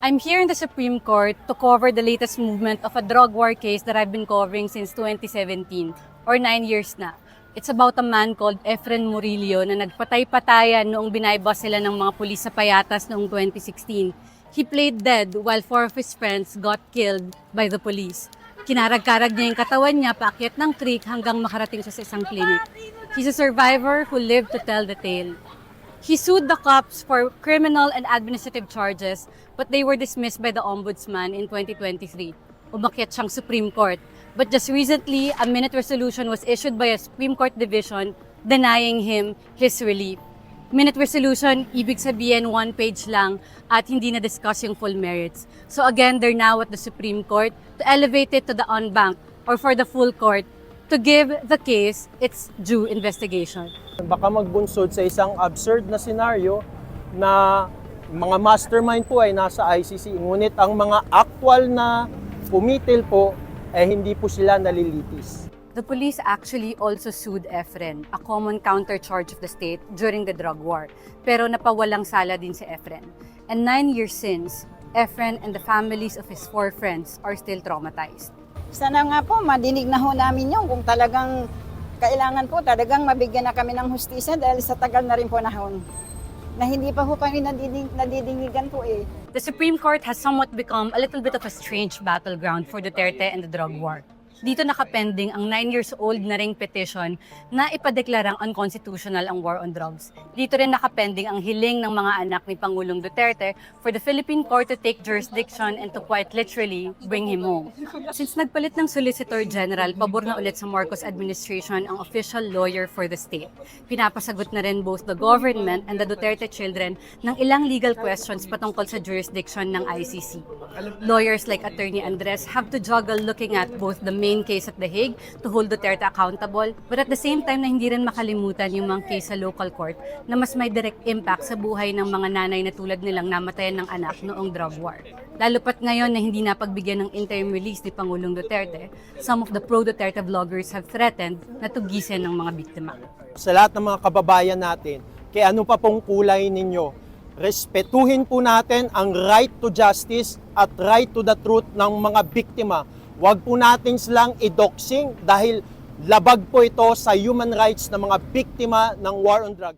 I'm here in the Supreme Court to cover the latest movement of a drug war case that I've been covering since 2017, or nine years na. It's about a man called Efren Murillo na nagpatay-patayan noong binaybas sila ng mga pulis sa Payatas noong 2016. He played dead while four of his friends got killed by the police. Kinarag-karag niya yung katawan niya paakyat ng creek hanggang makarating siya sa isang clinic. He's a survivor who lived to tell the tale. He sued the cops for criminal and administrative charges, but they were dismissed by the ombudsman in 2023. Umakyat siyang Supreme Court. But just recently, a minute resolution was issued by a Supreme Court division denying him his relief. Minute resolution, ibig sabihin one page lang at hindi na-discuss yung full merits. So again, they're now at the Supreme Court to elevate it to the en banc or for the full court to give the case its due investigation. Baka magbunsod sa isang absurd na senaryo na mga mastermind po ay nasa ICC, ngunit ang mga actual na pumitil po eh hindi po sila nalilitis. The police actually also sued Efren, a common countercharge of the state during the drug war. Pero napawalang sala din si Efren. And nine years since, Efren and the families of his four friends are still traumatized. Sana nga po, madinig na ho namin yun kung talagang kailangan po talagang mabigyan na kami ng hustisya dahil sa tagal na rin po nahon. Na hindi pa ho kami nadidig, nadidingigan po eh. The Supreme Court has somewhat become a little bit of a strange battleground for Duterte and the drug war. Dito nakapending ang 9 years old na ring petition na ipadeklarang unconstitutional ang war on drugs. Dito rin nakapending ang hiling ng mga anak ni Pangulong Duterte for the Philippine Court to take jurisdiction and to quite literally bring him home. Since nagpalit ng Solicitor General, pabor na ulit sa Marcos administration ang official lawyer for the state. Pinapasagot na rin both the government and the Duterte children ng ilang legal questions patungkol sa jurisdiction ng ICC. Lawyers like Attorney Andres have to juggle looking at both the main case at The Hague to hold Duterte accountable, but at the same time na hindi rin makalimutan yung mga case sa local court na mas may direct impact sa buhay ng mga nanay na tulad nilang namatayan ng anak noong drug war. Lalo pat ngayon na hindi napagbigyan ng interim release ni Pangulong Duterte, some of the pro-Duterte vloggers have threatened na tugisin ng mga biktima. Sa lahat ng mga kababayan natin, kaya ano pa pong kulay ninyo, respetuhin po natin ang right to justice at right to the truth ng mga biktima. Huwag po natin silang idoxing dahil labag po ito sa human rights ng mga biktima ng war on drugs.